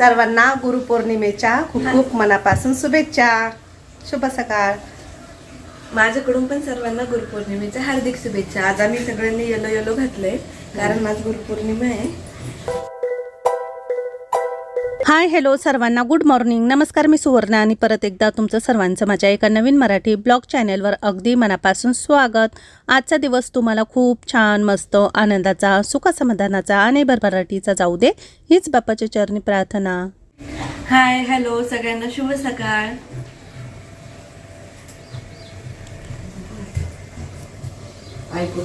सर्वांना गुरुपौर्णिमेच्या खूप खूप मनापासून शुभेच्छा. शुभ सकाळ. माझ्याकडून पण सर्वांना गुरुपौर्णिमेच्या हार्दिक शुभेच्छा. आज आम्ही सगळ्यांनी येलो येलो घातलंय. कारण आज गुरुपौर्णिमा आहे. हाय हॅलो सर्वांना गुड मॉर्निंग नमस्कार मी सुवर्ण आणि परत एकदा तुमचं सर्वांचं माझ्या एका नवीन मराठी ब्लॉग चॅनेलवर अगदी मनापासून स्वागत. आजचा दिवस तुम्हाला खूप छान मस्त आनंदाचा सुखसमाधानाचा आणि भरभराटीचा जाऊ दे हीच बाप्पाच्या चरणी प्रार्थना. हाय हॅलो सगळ्यांना शुभ सकाळ. ऐकू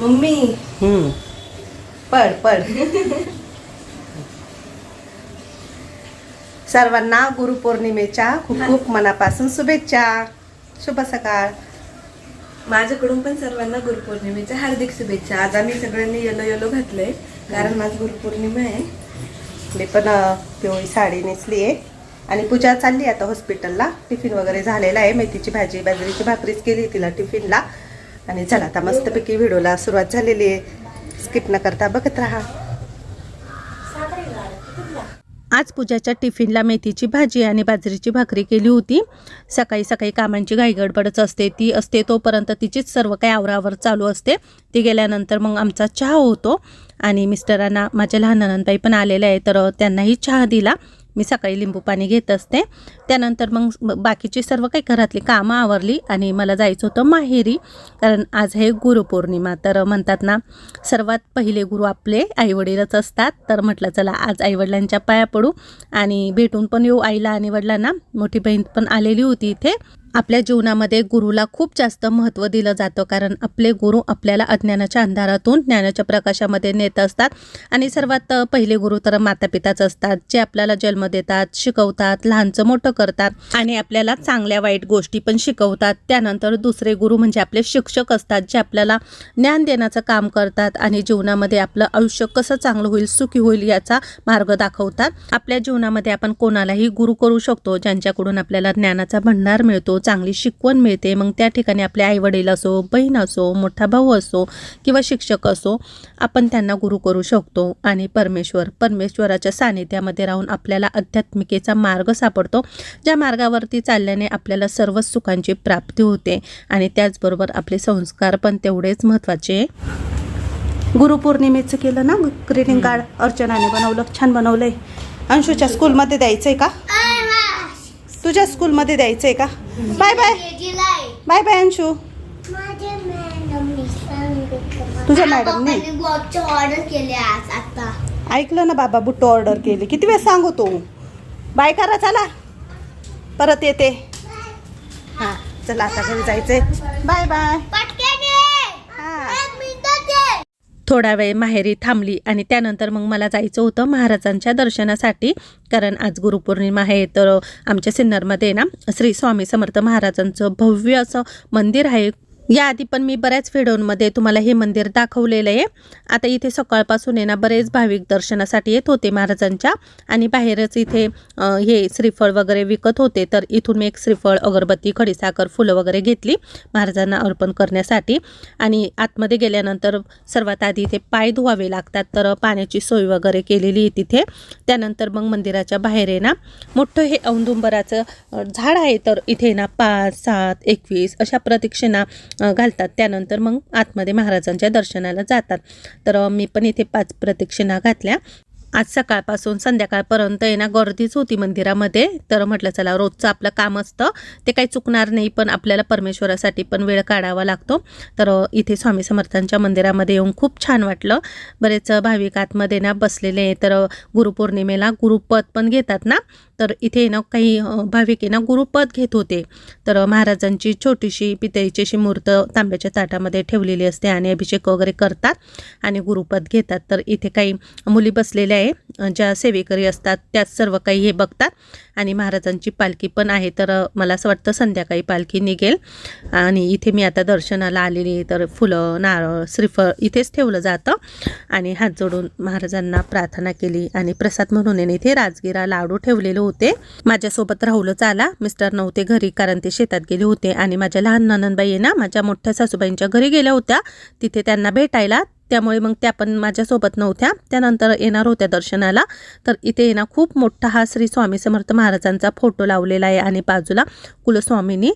मम्मी पड पड. सर्वांना गुरुपौर्णिमेच्या खूप खूप मनापासून शुभेच्छा शुभ सकाळ माझ्याकडून पण सर्वांना गुरुपौर्णिमेच्या हार्दिक शुभेच्छा. आज आम्ही सगळ्यांनी येलो येलो घातलंय. कारण माझं गुरुपौर्णिमा आहे. मी पण पिवळी साडी नेसली आहे आणि पूजा चालली आता हॉस्पिटलला. टिफिन वगैरे झालेला आहे. मेथीची भाजी बाजरीची भाकरीच केली तिला टिफिनला. आणि चला आता मस्तपैकी व्हिडिओला सुरुवात झालेली आहे. स्किप न करता बघत राहा. आज पूजाच्या टिफिनला मेथीची भाजी आणि बाजरीची भाकरी केली होती. सकाळी सकाळी कामांची घाईगडबडच असते. ती असते तोपर्यंत तिचीच सर्व काही आवरावर चालू असते. ती गेल्यानंतर मग आमचा चहा होतो. आणि मिस्टरांना माझ्या लहान ननंदबाई पण आलेल्या आहे तर त्यांनाही चहा दिला. मी सकाळी लिंबू पाणी घेत असते. त्यानंतर मग बाकीची सर्व काही घरातली कामं आवरली आणि मला जायचं होतं माहेरी. कारण आज आहे गुरुपौर्णिमा तर म्हणतात ना सर्वात पहिले गुरु आपले आईवडीलच असतात. तर म्हटलं चला आज आईवडिलांच्या पाया पडू आणि भेटून पण येऊ आईला आणि वडिलांना. मोठी बहीण पण आलेली होती इथे. आपल्या जीवनामध्ये गुरुला खूप जास्त महत्त्व दिलं जातं कारण आपले गुरु आपल्याला अज्ञानाच्या अंधारातून ज्ञानाच्या प्रकाशामध्ये नेत असतात. आणि सर्वात पहिले गुरु तर मातापिताच असतात जे आपल्याला जन्म देतात शिकवतात लहानचं मोठं करतात आणि आपल्याला चांगल्या वाईट गोष्टी पण शिकवतात. त्यानंतर दुसरे गुरु म्हणजे आपले शिक्षक असतात जे आपल्याला ज्ञान देण्याचं काम करतात आणि जीवनामध्ये आपलं आयुष्य कसं चांगलं होईल सुखी होईल याचा मार्ग दाखवतात. आपल्या जीवनामध्ये आपण कोणालाही गुरु करू शकतो ज्यांच्याकडून आपल्याला ज्ञानाचा भंडार मिळतो. चांगली शिकवण मिळते. मग त्या ठिकाणी आपले आई वडील असो बहीण असो मोठा भाऊ असो किंवा शिक्षक असो आपण त्यांना गुरु करू शकतो आणि परमेश्वर परमेश्वराच्या सानिध्यामध्ये राहून आपल्याला आध्यात्मिकेचा मार्ग सापडतो. ज्या मार्गावरती चालल्याने आपल्याला सर्व सुखांची प्राप्ती होते आणि त्याचबरोबर आपले संस्कार पण तेवढेच महत्त्वाचे. गुरुपौर्णिमेचं केलं ना ग्रीटिंग कार्ड अर्चनाने बनवलं छान बनवलंय. अंशूच्या स्कूलमध्ये द्यायचंय का? तुझ्या स्कूलमध्ये द्यायचंय का? Bye bye. Bye bye Anshu. तुझ्या मॅडमने? ऑर्डर केले आज आता. ऐकलं ना बाबा बुट्टो ऑर्डर केली. किती वेळ सांगू तू? बाय करा चला. परत येते. हां चला आता घरी जायचंय. बाय बाय पटकन हां एक मिनिटात ये. थोडा वेळ माहेरी थांबली आणि त्यानंतर मग मला जायचं होतं महाराजांच्या दर्शनासाठी. कारण आज गुरुपौर्णिमा आहे तर आमच्या सिन्नरमध्ये ना श्री स्वामी समर्थ महाराजांचं भव्य असं मंदिर आहे. याआधी पण मी बऱ्याच व्हिडिओमध्ये तुम्हाला हे मंदिर दाखवलेलं आहे. आता इथे सकाळपासून आहे ना बरेच भाविक दर्शनासाठी येत होते महाराजांच्या आणि बाहेरच इथे हे श्रीफळ वगैरे विकत होते. तर इथून मी एक श्रीफळ अगरबत्ती खडीसाखर फुलं वगैरे घेतली महाराजांना अर्पण करण्यासाठी. आणि आतमध्ये गेल्यानंतर सर्वात आधी इथे पाय धुवावे लागतात तर पाण्याची सोय वगैरे केलेली आहे तिथे. त्यानंतर मग मंदिराच्या बाहेर आहे ना मोठं हे औदुंबराचं झाड आहे. तर इथे ना पाच सात एकवीस अशा प्रदक्षिणा घालतात. त्यानंतर मग आतमध्ये महाराजांच्या दर्शनाला जातात. तर मी पण इथे पाच प्रदक्षिणा घातल्या. आज सकाळपासून संध्याकाळपर्यंत आहे ना गर्दीच होती मंदिरामध्ये. तर म्हटलं चला रोजचं आपलं काम असतं. ते काही चुकणार नाही पण आपल्याला परमेश्वरासाठी पण वेळ काढावा लागतो. तर इथे स्वामी समर्थांच्या मंदिरामध्ये येऊन खूप छान वाटलं. बरेच भाविक आतमध्ये ना बसलेले तर गुरुपौर्णिमेला गुरुपद पण घेतात ना. तर इथे ना काही भाविक आहे ना गुरुपद घेत होते. तर महाराजांची छोटीशी पितळीची अशी मूर्त तांब्याच्या ताटामध्ये ठेवलेली असते आणि अभिषेक वगैरे करतात आणि गुरुपद घेतात. तर इथे काही मुली बसलेल्या आहे ज्या सेवेकरी असतात त्याच सर्व काही हे बघतात आणि महाराजांची पालखी पण आहे. तर मला असं वाटतं संध्याकाळी पालखी निघेल आणि इथे मी आता दर्शनाला आलेली आहे. तर फुलं नारळ श्रीफळ इथेच ठेवलं जातं आणि हात जोडून महाराजांना प्रार्थना केली आणि प्रसाद म्हणून इथे राजगिरा लाडू ठेवलेले होते माझ्यासोबत राहुलच आला मिस्टर नव्हते घरी कारण ते शेतात गेले होते आणि माझ्या लहान ननंदबाई आहे ना माझ्या मोठ्या सासूबाईंच्या घरी गेल्या होत्या. तिथे त्यांना भेटायला त्यामुळे मग त्या पण माझ्यासोबत नव्हत्या. त्यानंतर येणार होत्या दर्शनाला. तर इथे आहे ना खूप मोठा हा श्री स्वामी समर्थ महाराजांचा फोटो लावलेला आहे आणि बाजूला कुलस्वामीनी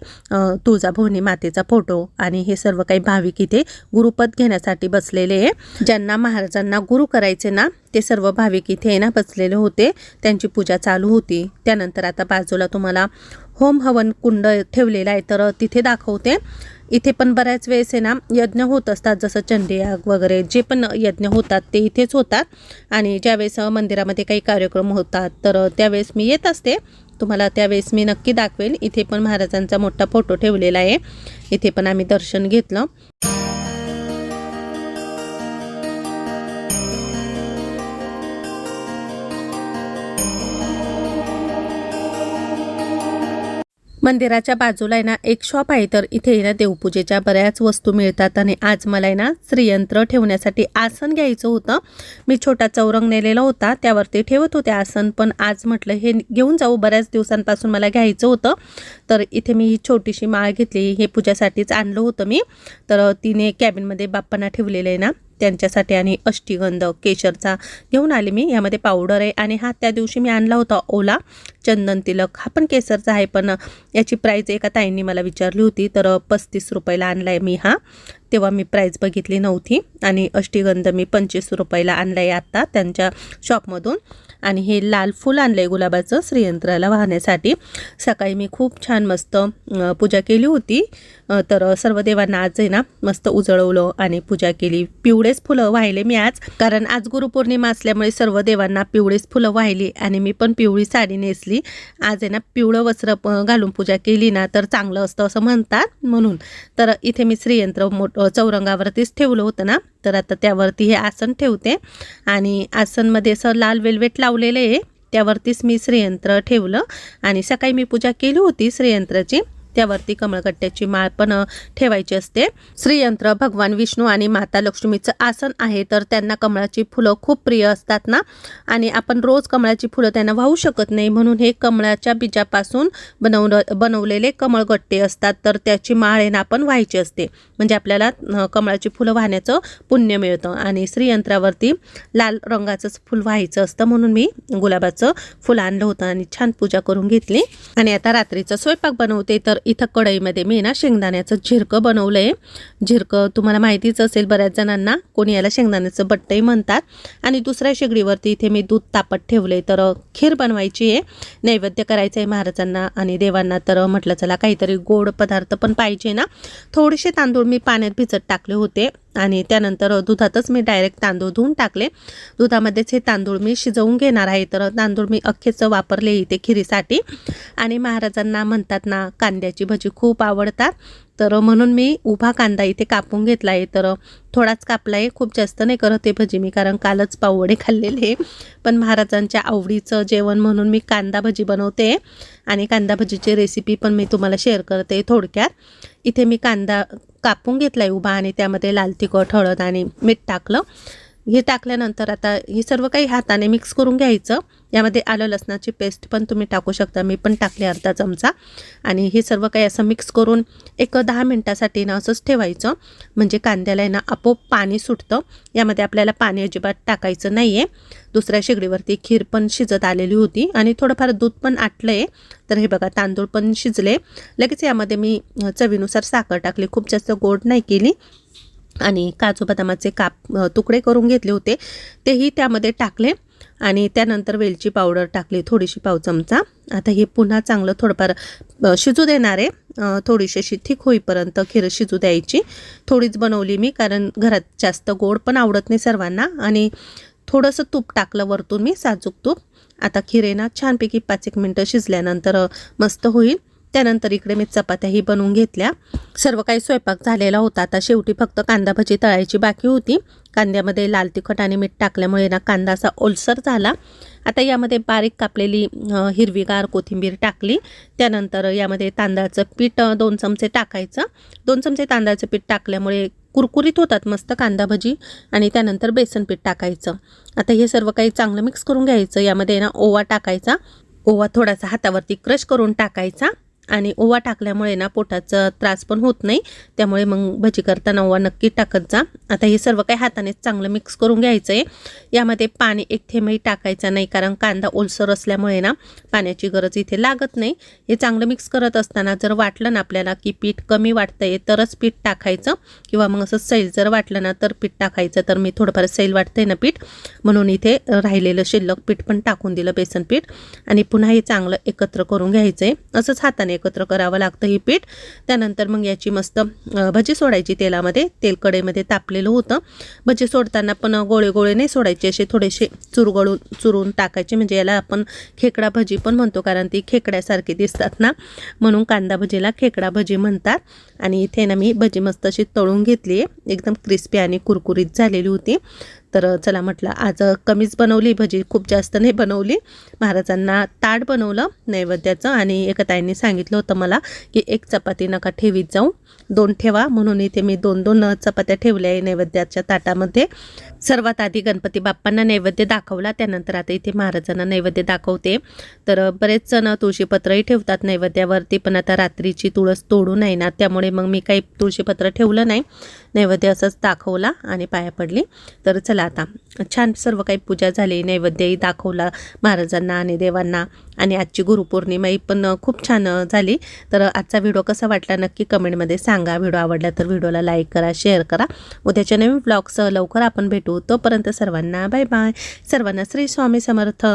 तुळजाभवनी मातेचा फोटो आणि हे सर्व काही भाविक इथे गुरुपद घेण्यासाठी बसलेले आहे. ज्यांना महाराजांना गुरु करायचे ना ते सर्व भाविक इथे आहे ना बसलेले होते. त्यांची पूजा चालू होती. त्यानंतर आता बाजूला तुम्हाला होम हवन कुंड ठेवलेला आहे. तर तिथे दाखवते. इथे पण बऱ्याच वेळेस आहे ना यज्ञ होत असतात जसं चंडीयाग वगैरे जे पण यज्ञ होतात ते इथेच होतात. आणि ज्यावेळेस मंदिरामध्ये काही कार्यक्रम होतात तर त्यावेळेस मी येत असते. तुम्हाला त्यावेळेस मी नक्की दाखवेल. इथे पण महाराजांचा मोठा फोटो ठेवलेला आहे. इथे पण आम्ही दर्शन घेतलं. मंदिराच्या बाजूला आहे ना एक शॉप आहे. तर इथे ना देवपूजेच्या बऱ्याच वस्तू मिळतात आणि आज मला आहे ना श्रीयंत्र ठेवण्यासाठी आसन घ्यायचं होतं. मी छोटा चौरंग नेलेला होता त्यावरती ठेवत होते आसन. पण आज म्हटलं हे घेऊन जाऊ. बऱ्याच दिवसांपासून मला घ्यायचं होतं. तर इथे मी ही छोटीशी माळ घेतली. हे पूजासाठीच आणलं होतं मी. तर तिने कॅबिनमध्ये बाप्पांना ठेवलेलं आहे ना. त्यांच्यासाठी आणि अष्टीगंध केशरचा घेऊन आले मी. यामध्ये पावडर आहे आणि हा त्या दिवशी मी आणला होता ओला. चंदन तिलक. हा पण केसरचा आहे पण याची प्राईज एका ताईंनी मला विचारली होती तर पस्तीस रुपयाला आणला आहे मी हा. तेव्हा मी प्राईज बघितली नव्हती. आणि अष्टीगंध मी पंचवीस रुपयाला आणला आहे आत्ता त्यांच्या शॉपमधून आणि हे लाल फूल आणलं आहे गुलाबाचं श्रीयंत्राला वाहण्यासाठी. सकाळी मी खूप छान मस्त पूजा केली होती. तर सर्व देवांना आज आहे ना मस्त उजळवलं आणि पूजा केली. पिवळेच फुलं वाहिले मी आज. कारण आज गुरुपौर्णिमा असल्यामुळे सर्व देवांना पिवळेच फुलं वाहिली आणि मी पण पिवळी साडी नेसली. आज आहे ना पिवळं वस्त्र घालून पूजा केली ना तर चांगलं असतं असं म्हणतात म्हणून. तर इथे मी श्रीयंत्र मोठ चौरंगावरतीच ठेवलं होतं ना? तर आता त्यावरती हे आसन ठेवते. आणि आसनमध्ये असं लाल वेल्वेट लावलेलं आहे. त्यावरतीच मी श्रीयंत्र ठेवलं. आणि सकाळी मी पूजा केली होती श्रीयंत्राची. त्यावरती कमळगट्ट्याची माळ पण ठेवायची असते. श्रीयंत्र भगवान विष्णू आणि माता लक्ष्मीचं आसन आहे तर त्यांना कमळाची फुलं खूप प्रिय असतात ना? आणि आपण रोज कमळाची फुलं त्यांना वाहू शकत नाही म्हणून हे कमळाच्या बीजापासून बनवलं बनवलेले कमळगट्टे असतात. तर त्याची माळ आहे ना आपण व्हायची असते. म्हणजे आपल्याला कमळाची फुलं वाहण्याचं पुण्य मिळतं. आणि श्रीयंत्रावरती लाल रंगाचंच फुल व्हायचं असतं म्हणून मी गुलाबाचं फुल आणलं होतं आणि छान पूजा करून घेतली. आणि आता रात्रीचं स्वयंपाक बनवते तर इथं कढईमध्ये मी ना शेंगदाण्याचं झिरकं बनवलं आहे झिरकं तुम्हाला माहितीच असेल बऱ्याच जणांना कोणी याला शेंगदाण्याचं बट्टही म्हणतात. आणि दुसऱ्या शेगडीवरती इथे मी दूध तापत ठेवले तर खीर बनवायची आहे. नैवेद्य करायचं आहे महाराजांना आणि देवांना. तर म्हटलं चला काहीतरी गोड पदार्थ पण पाहिजे ना. थोडेसे तांदूळ मी पाण्यात भिजत टाकले होते. आणि त्यानंतर दुधातच मी डायरेक्ट तांदूळ धुवून टाकले. दुधामध्येच हे तांदूळ मी शिजवून घेणार आहे. तर तांदूळ मी अख्खेच वापरले इथे खिरीसाठी. आणि महाराजांना म्हणतात ना कांद्याची भजी खूप आवडतात. तर म्हणून मी उभा कांदा इथे कापून घेतला आहे. तर थोडाच कापला आहे. खूप जास्त नाही करत आहे भजी मी कारण कालच पाववडे खाल्लेले. पण महाराजांच्या आवडीचं जेवण म्हणून मी कांदा भजी बनवते. आणि कांदा भजीची रेसिपी पण मी तुम्हाला शेअर करते थोडक्यात. इथे मी कांदा कापून घेतला आहे उभा आणि त्यामध्ये लाल तिखट हळद आणि मीठ टाकलं. हे टाकल्यानंतर आता हे सर्व काही हाताने मिक्स करून घ्यायचं. यामध्ये आलं लसणाची पेस्ट पण तुम्ही टाकू शकता. मी पण टाकले अर्धा चमचा. आणि हे सर्व काही असं मिक्स करून एक दहा मिनटासाठी ना असंच ठेवायचं. म्हणजे कांद्याला आहे ना आपोआप पाणी सुटतं. यामध्ये आपल्याला पाणी अजिबात टाकायचं नाही आहे दुसऱ्या शेगडीवरती खीर पण शिजत आलेली होती. आणि थोडंफार दूध पण आटलं आहे तर हे बघा तांदूळ पण शिजले. लगेच यामध्ये मी चवीनुसार साखर टाकली. खूप जास्त गोड नाही केली. आणि काजू बदामाचे काप तुकडे करून घेतले होते. तेही त्यामध्ये टाकले. आणि त्यानंतर वेलची पावडर टाकली थोडीशी पाव चमचा. आता हे पुन्हा चांगलं थोडंफार शिजू देणार आहे. थोडीशी अशी थिक होईपर्यंत खीर शिजू द्यायची. थोडीच बनवली मी कारण घरात जास्त गोड पण आवडत नाही सर्वांना. आणि थोडंसं तूप टाकलं वरतून मी साजूक तूप. आता खिरेना छानपैकी पाच एक मिनटं शिजल्यानंतर मस्त होईल. त्यानंतर इकडे मी चपात्याही बनवून घेतल्या. सर्व काही स्वयंपाक झालेला होता. आता शेवटी फक्त कांदा भजी तळायची बाकी होती. कांद्यामध्ये लाल तिखट आणि मीठ टाकल्यामुळे ना कांदा असा ओलसर झाला. आता यामध्ये बारीक कापलेली हिरवीगार कोथिंबीर टाकली. त्यानंतर यामध्ये तांदळाचं पीठ दोन चमचे टाकायचं. दोन चमचे तांदळाचं पीठ टाकल्यामुळे कुरकुरीत होतात मस्त कांदा भजी आणि त्यानंतर बेसन पीठ टाकायचं. आता हे सर्व काही चांगलं मिक्स करून घ्यायचं. यामध्ये ना ओवा टाकायचा. ओवा थोडासा हातावरती क्रश करून टाकायचा. आणि ओवा टाकल्यामुळे ना पोटाचा त्रास पण होत नाही. त्यामुळे मग भजी करताना ओवा नक्की टाकत जा. आता हे सर्व काही हाताने चांगलं मिक्स करून घ्यायचं आहे यामध्ये पाणी एक थेंबही टाकायचा नाही कारण कांदा ओलसर असल्यामुळे ना पाण्याची गरज इथे लागत नाही. हे चांगलं मिक्स करत असताना जर वाटलं ना आपल्याला की पीठ कमी वाटतं आहे तरच पीठ टाकायचं किंवा मग असं सैल जर वाटलं ना तर पीठ टाकायचं. तर मी थोडंफार सैल वाटतंय ना पीठ. म्हणून इथे राहिलेलं शिल्लक पीठ पण टाकून दिलं बेसन पीठ. आणि पुन्हा हे चांगलं एकत्र करून घ्यायचं आहे असंच हाताने एकत्र करावं लागतं हे पीठ. त्यानंतर मग याची मस्त भजी सोडायची तेलामध्ये. तेल कडेमध्ये तापलेलं होतं. भजी सोडताना पण गोळे गोळे नाही सोडायचे. असे थोडेसे चुरगळून चुरून टाकायचे. म्हणजे याला आपण खेकडा भजी पण म्हणतो कारण ती खेकड्यासारखी दिसतात ना. म्हणून कांदा भजीला खेकडा भजी म्हणतात. आणि इथे ना मी भजी मस्त अशी तळून घेतली आहे एकदम क्रिस्पी आणि कुरकुरीत झालेली होती. तर चला म्हटलं आज कमीच बनवली भजी खूप जास्त नाही बनवली. महाराजांना ताट बनवलं नैवेद्याचं आणि एका ताईंनी सांगितलं होतं मला की एक चपाती नका ठेवीत जाऊ. दोन ठेवा म्हणून इथे मी दोन दोन चपात्या ठेवल्या आहे नैवेद्याच्या ताटामध्ये. सर्वात आधी गणपती बाप्पांना नैवेद्य दाखवला त्यानंतर आता इथे महाराजांना नैवेद्य दाखवते. तर बरेच जण तुळशीपत्रही ठेवतात नैवेद्यावरती पण आता रात्रीची तुळस तोडू नये ना त्यामुळे मग मी काही तुळशीपत्र ठेवलं नाही. नैवेद्य असंच दाखवला आणि पाया पडली. तर चला चला आता. छान सर्व काही पूजा झाली नैवेद्यही दाखवला महाराजांना आणि देवांना. आणि आजची गुरुपौर्णिमाही पण खूप छान झाली. तर आजचा व्हिडिओ कसा वाटला नक्की कमेंटमध्ये सांगा. व्हिडिओ आवडला तर व्हिडिओला लाईक करा शेअर करा. उद्याच्या नवीन ब्लॉगसह लवकर आपण भेटू. तोपर्यंत सर्वांना बाय बाय. सर्वांना श्री स्वामी समर्थ.